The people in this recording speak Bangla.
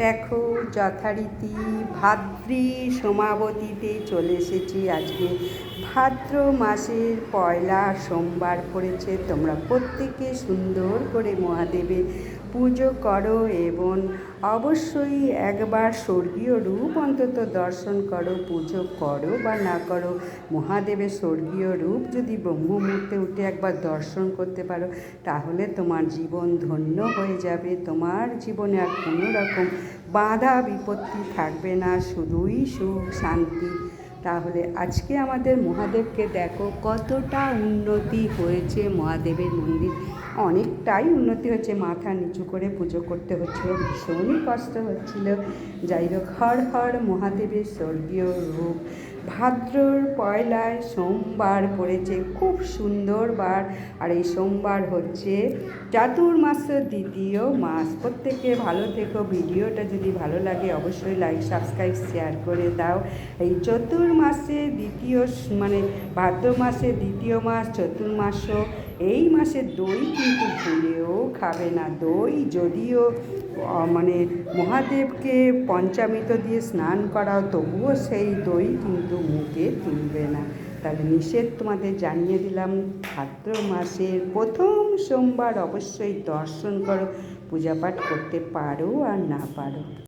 দেখো যথারীতি ভাদ্রী সমাবতীতে চলে এসেছি আজকে ভাদ্র মাসের পয়লা সোমবার পড়েছে তোমরা প্রত্যেকে সুন্দর করে মহাদেবের পুজো করো এবং অবশ্যই একবার স্বর্গীয় রূপ অন্তত দর্শন করো, পুজো করো বা না করো। মহাদেবের স্বর্গীয় রূপ যদি ব্রহ্ম মুহূর্তে উঠে একবার দর্শন করতে পারো, তাহলে তোমার জীবন ধন্য হয়ে যাবে। তোমার জীবনে আর কোনো রকম বাধা বিপত্তি থাকবে না। শুধুই সুখ, শান্তি তাহলে আজকে আমাদের মহাদেবকে দেখো কতটা উন্নতি হয়েছে মহাদেবের মন্দির। অনেকটাই উন্নতি হয়েছে। মাথা নিচু করে পুজো করতে হচ্ছিল, ভীষণই কষ্ট হচ্ছিল। যাই হোক, হর হর মহাদেবের স্বর্গীয় রূপ। ভাদ্রর পয়লায় সোমবার পড়েছে, খুব সুন্দর বার। আর এই সোমবার হচ্ছে চাতুর্মাসের দ্বিতীয় মাস। প্রত্যেকে ভালো থেকো, ভিডিওটা যদি ভালো লাগে অবশ্যই লাইক সাবস্ক্রাইব শেয়ার করে দাও। এই চতুর্মাসে দ্বিতীয় মানে ভাদ্র মাসে দ্বিতীয় মাস চতুর্মাস এই মাসে দই কিন্তু ভুলেও খাবে না। দই যদিও মানে মহাদেবকে পঞ্চামৃত দিয়ে স্নান করাও, তবুও সেই দই কিন্তু মুখে তুলবে না। তাহলে নিষেধ তোমাদের জানিয়ে দিলাম, ভাদ্র মাসের প্রথম সোমবার অবশ্যই দর্শন করো, পূজাপাঠ করতে পারো আর না পারো।